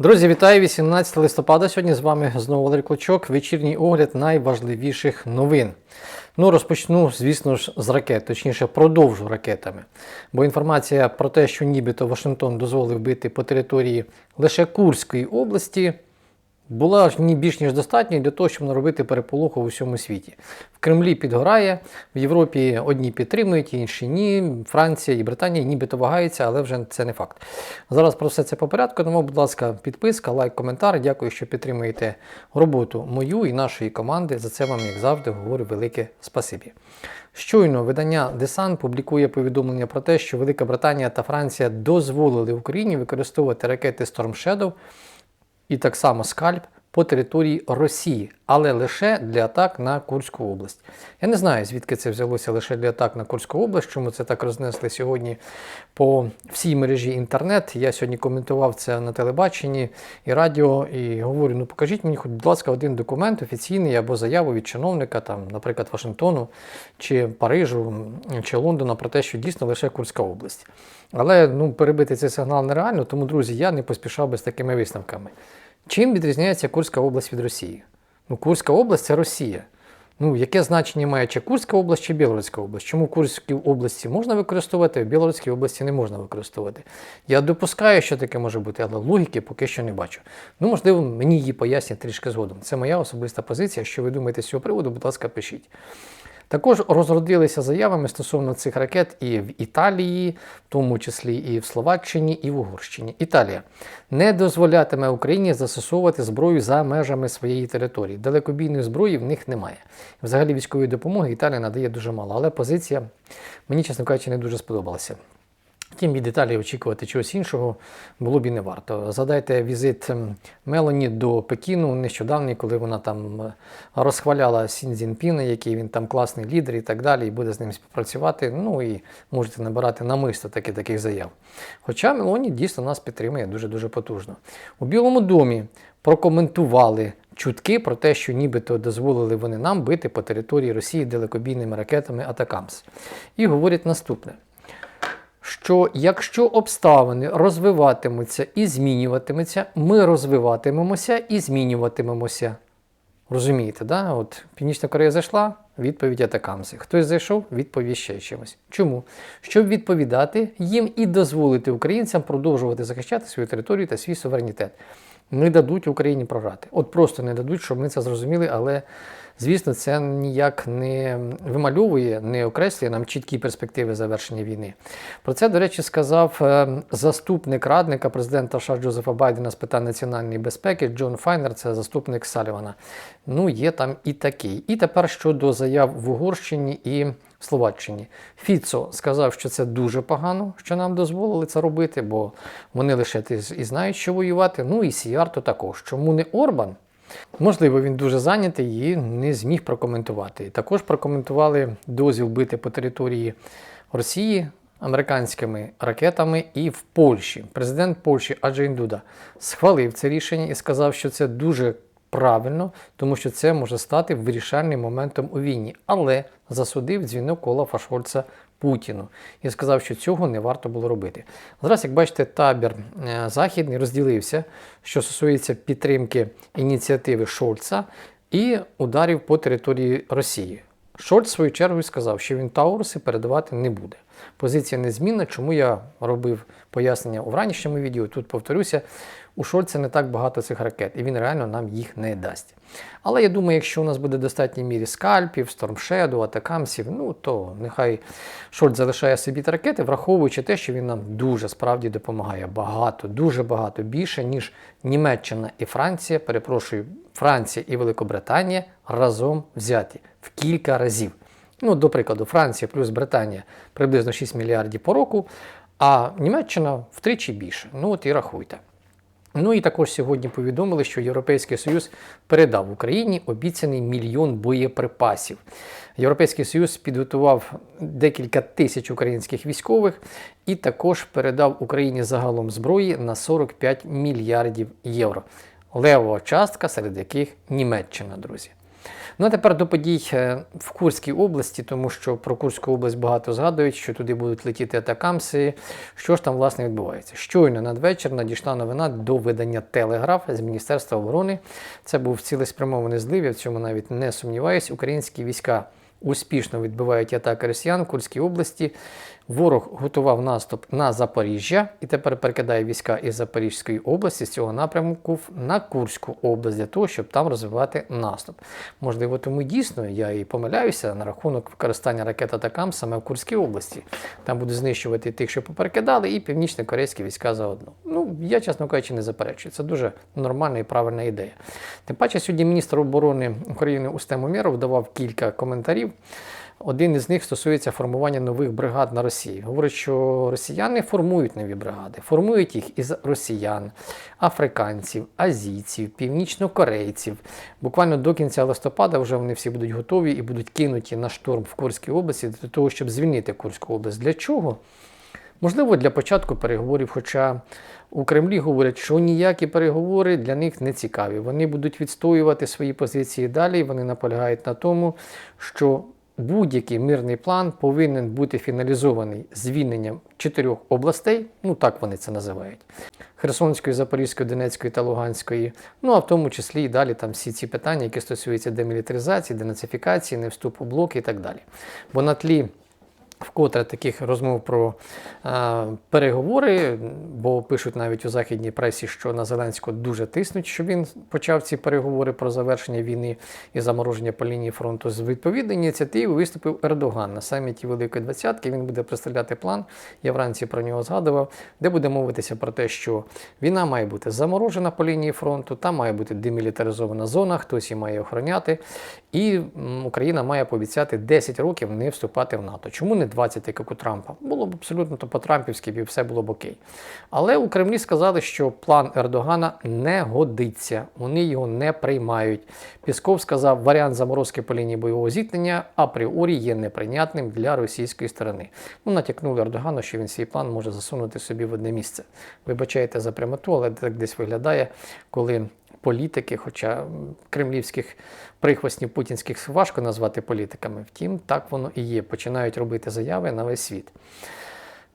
Друзі, вітаю! 18 листопада. Сьогодні з вами знову Валерій Клочок. Вечірній огляд найважливіших новин. Ну, розпочну, звісно ж, з ракет, точніше, продовжу ракетами. Бо інформація про те, що нібито Вашингтон дозволив бити по території лише Курської області, була ж більш ніж достатньо для того, щоб наробити переполоху в усьому світі. В Кремлі підгорає, в Європі одні підтримують, інші ні. Франція і Британія нібито вагаються, але вже це не факт. Зараз про все це по порядку. Тому, будь ласка, підписка, лайк, коментар. Дякую, що підтримуєте роботу мою і нашої команди. За це вам, як завжди, говорю велике спасибі. Щойно видання Десан публікує повідомлення про те, що Велика Британія та Франція дозволили Україні використовувати ракети Storm Shadow і так само скальп по території Росії, але лише для атак на Курську область. Я не знаю, звідки це взялося лише для атак на Курську область, чому це так рознесли сьогодні по всій мережі інтернет. Я сьогодні коментував це на телебаченні і радіо, і говорю: ну покажіть мені, хоч, будь ласка, один документ офіційний або заяву від чиновника, там, наприклад, Вашингтону, чи Парижу, чи Лондона про те, що дійсно лише Курська область. Але ну, перебити цей сигнал нереально, тому, друзі, я не поспішав би з такими висновками. Чим відрізняється Курська область від Росії? Ну, Курська область це Росія. Ну, яке значення має чи Курська область, чи Білоруська область? Чому Курській області можна використовувати, а в Білоруській області не можна використовувати? Я допускаю, що таке може бути, але логіки поки що не бачу. Ну, можливо, мені її пояснять трішки згодом. Це моя особиста позиція. Що ви думаєте з цього приводу, будь ласка, пишіть. Також розродилися заявами стосовно цих ракет і в Італії, в тому числі і в Словаччині, і в Угорщині. Італія не дозволятиме Україні застосовувати зброю за межами своєї території. Далекобійної зброї в них немає. Взагалі військової допомоги Італія надає дуже мало, але позиція мені, чесно кажучи, не дуже сподобалася. Втім, від Італії очікувати чогось іншого було б і не варто. Згадайте візит ем, Мелоні до Пекіну нещодавний, коли вона там е, розхваляла Сін Цзіньпіна, який він там класний лідер і так далі, і буде з ним співпрацювати. Ну і можете набирати намисто таки, таких заяв. Хоча Мелоні дійсно нас підтримує дуже-дуже потужно. У Білому домі прокоментували чутки про те, що нібито дозволили вони нам бити по території Росії далекобійними ракетами Атакамс. І говорять наступне що якщо обставини розвиватимуться і змінюватимуться, ми розвиватимемося і змінюватимемося. Розумієте, да? От Північна Корея зайшла, відповідь атакамси. Хтось зайшов, відповідь ще чимось. Чому? Щоб відповідати їм і дозволити українцям продовжувати захищати свою територію та свій суверенітет. Не дадуть Україні програти. От просто не дадуть, щоб ми це зрозуміли, але звісно, це ніяк не вимальовує, не окреслює нам чіткі перспективи завершення війни. Про це, до речі, сказав е, заступник радника президента США Джозефа Байдена з питань національної безпеки Джон Файнер, це заступник Салівана. Ну, є там і такий. І тепер щодо заяв в Угорщині і Словаччині. Фіцо сказав, що це дуже погано, що нам дозволили це робити, бо вони лише і знають, що воювати. Ну і Сіярто також. Чому не Орбан? Можливо, він дуже зайнятий і не зміг прокоментувати. Також прокоментували дозвіл бити по території Росії американськими ракетами і в Польщі. Президент Польщі Аджей Дуда схвалив це рішення і сказав, що це дуже правильно, тому що це може стати вирішальним моментом у війні, але засудив дзвінок Олафа Шольца Путіну і сказав, що цього не варто було робити. Зараз, як бачите, табір е, західний розділився, що стосується підтримки ініціативи Шольца і ударів по території Росії. Шольц, в свою чергу, сказав, що він Тауруси передавати не буде. Позиція незмінна, чому я робив пояснення у ранішньому відео. Тут повторюся, у Шольца не так багато цих ракет, і він реально нам їх не дасть. Але я думаю, якщо у нас буде достатній мірі скальпів, Storm атакамсів, ну то нехай Шольц залишає собі ті ракети, враховуючи те, що він нам дуже справді допомагає. Багато, дуже багато більше, ніж Німеччина і Франція, перепрошую, Франція і Великобританія разом взяті в кілька разів. Ну, До прикладу, Франція плюс Британія приблизно 6 мільярдів по року, а Німеччина втричі більше. Ну от і рахуйте. Ну і також сьогодні повідомили, що Європейський Союз передав Україні обіцяний мільйон боєприпасів. Європейський Союз підготував декілька тисяч українських військових і також передав Україні загалом зброї на 45 мільярдів євро. Левова частка, серед яких Німеччина, друзі. Ну а тепер до подій е, в Курській області, тому що про Курську область багато згадують, що туди будуть летіти атакамси. Що ж там власне відбувається? Щойно надвечір надійшла новина до видання Телеграф з Міністерства оборони. Це був цілеспрямований злив, я в цьому навіть не сумніваюсь. Українські війська успішно відбивають атаки росіян в Курській області. Ворог готував наступ на Запоріжжя і тепер перекидає війська із Запорізької області з цього напрямку на Курську область для того, щоб там розвивати наступ. Можливо, тому дійсно я і помиляюся на рахунок використання ракет Атакам саме в Курській області. Там будуть знищувати тих, що поперекидали, і північно-корейські війська заодно. Ну, я, чесно кажучи, не заперечую. Це дуже нормальна і правильна ідея. Тим паче, сьогодні міністр оборони України Устем Умєров давав кілька коментарів. Один із них стосується формування нових бригад на Росії. Говорить, що росіяни формують нові бригади, формують їх із росіян, африканців, азійців, північнокорейців. Буквально до кінця листопада вже вони всі будуть готові і будуть кинуті на штурм в Курській області для того, щоб звільнити Курську область. Для чого? Можливо, для початку переговорів, хоча у Кремлі говорять, що ніякі переговори для них не цікаві. Вони будуть відстоювати свої позиції далі. Вони наполягають на тому, що будь-який мирний план повинен бути фіналізований звільненням чотирьох областей, ну так вони це називають. Херсонської, Запорізької, Донецької та Луганської, ну а в тому числі і далі там всі ці питання, які стосуються демілітаризації, денацифікації, невступу блоки і так далі. Бо на тлі Вкотре таких розмов про е, переговори, бо пишуть навіть у західній пресі, що на Зеленського дуже тиснуть, щоб він почав ці переговори про завершення війни і замороження по лінії фронту. З відповідної ініціативи виступив Ердоган на саміті Великої Двадцятки. Він буде представляти план. Я вранці про нього згадував, де буде мовитися про те, що війна має бути заморожена по лінії фронту, там має бути демілітаризована зона, хтось її має охороняти. І Україна має пообіцяти 10 років не вступати в НАТО. Чому не 20, як у Трампа? Було б абсолютно то по-трампівськи, і все було б окей. Але у Кремлі сказали, що план Ердогана не годиться, вони його не приймають. Пісков сказав, варіант заморозки по лінії бойового зіткнення апріорі є неприйнятним для російської сторони. Ну, натякнули Ердогану, що він свій план може засунути собі в одне місце. Вибачайте за прямоту, але так десь виглядає, коли політики, хоча кремлівських прихвостнів путінських важко назвати політиками, втім, так воно і є. Починають робити заяви на весь світ.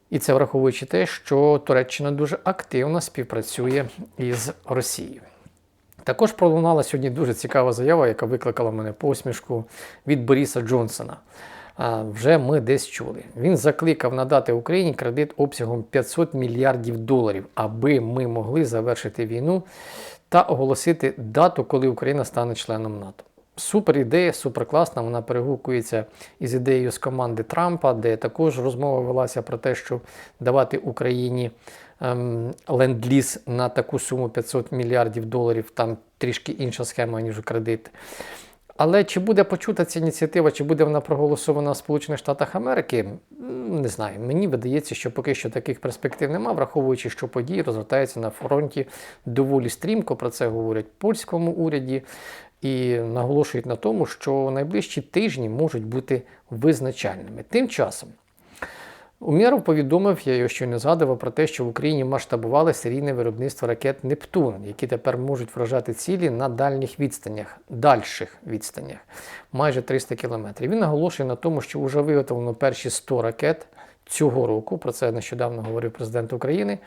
І це враховуючи те, що Туреччина дуже активно співпрацює із Росією. Також пролунала сьогодні дуже цікава заява, яка викликала в мене посмішку від Боріса Джонсона. Вже ми десь чули. Він закликав надати Україні кредит обсягом 500 мільярдів доларів, аби ми могли завершити війну та оголосити дату, коли Україна стане членом НАТО. Супер ідея, супер класна. Вона перегукується із ідеєю з команди Трампа, де також розмова велася про те, щоб давати Україні ем, ленд-ліз на таку суму 500 мільярдів доларів. Там трішки інша схема, ніж кредит. Але чи буде почута ця ініціатива, чи буде вона проголосована в Сполучених Штатах Америки, не знаю. Мені видається, що поки що таких перспектив нема, враховуючи, що події розгортаються на фронті доволі стрімко. Про це говорять польському уряді і наголошують на тому, що найближчі тижні можуть бути визначальними. Тим часом. Умєров повідомив, я його не згадував, про те, що в Україні масштабували серійне виробництво ракет Нептун, які тепер можуть вражати цілі на дальніх відстанях, дальших відстанях, майже 300 кілометрів. Він наголошує на тому, що вже виготовлено перші 100 ракет цього року. Про це нещодавно говорив президент України.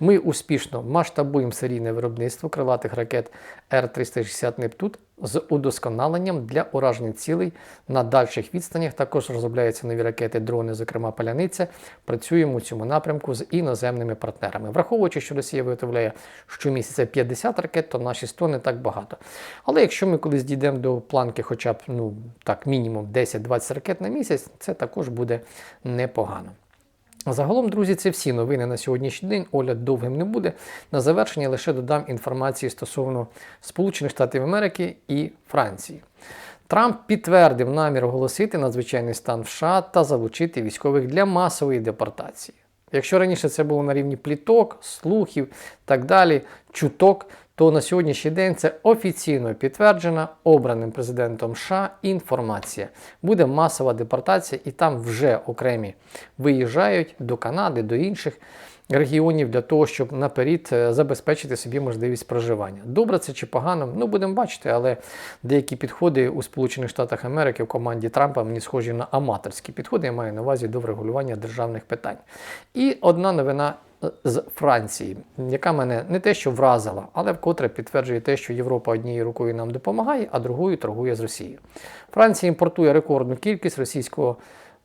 Ми успішно масштабуємо серійне виробництво крилатих ракет Р-360 Нептун з удосконаленням для ураження цілей на дальших відстанях. Також розробляються нові ракети, дрони, зокрема паляниця. Працюємо у цьому напрямку з іноземними партнерами. Враховуючи, що Росія виготовляє щомісяця 50 ракет, то наші 100 не так багато. Але якщо ми колись дійдемо до планки, хоча б ну так, мінімум 10-20 ракет на місяць, це також буде непогано. Загалом, друзі, це всі новини на сьогоднішній день. Огляд довгим не буде. На завершення лише додам інформації стосовно Сполучених Штатів Америки і Франції. Трамп підтвердив намір оголосити надзвичайний стан в США та залучити військових для масової депортації. Якщо раніше це було на рівні пліток, слухів так далі, чуток, то на сьогоднішній день це офіційно підтверджена обраним президентом США інформація. Буде масова депортація, і там вже окремі виїжджають до Канади, до інших регіонів для того, щоб наперед е, забезпечити собі можливість проживання. Добре це чи погано? Ну будемо бачити, але деякі підходи у Сполучених Штатах Америки в команді Трампа мені схожі на аматорські підходи. Я маю на увазі до врегулювання державних питань. І одна новина е, з Франції, яка мене не те, що вразила, але вкотре підтверджує те, що Європа однією рукою нам допомагає, а другою торгує з Росією. Франція імпортує рекордну кількість російського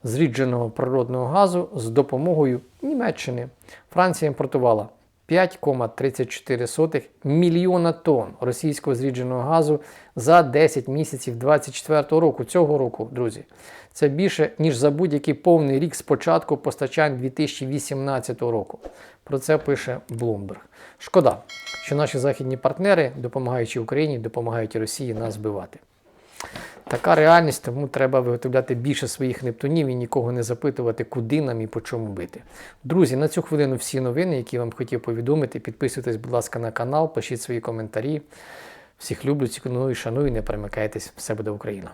зрідженого природного газу з допомогою Німеччини. Франція імпортувала 5,34 мільйона тонн російського зрідженого газу за 10 місяців 2024 року. Цього року, друзі, це більше ніж за будь-який повний рік з початку постачань 2018 року. Про це пише Bloomberg. Шкода, що наші західні партнери, допомагаючи Україні, допомагають Росії нас збивати. Така реальність, тому треба виготовляти більше своїх нептунів і нікого не запитувати, куди нам і по чому бити. Друзі, на цю хвилину всі новини, які вам хотів повідомити. Підписуйтесь, будь ласка, на канал, пишіть свої коментарі. Всіх люблю, ціную, шаную, не перемикайтесь. Все буде Україна!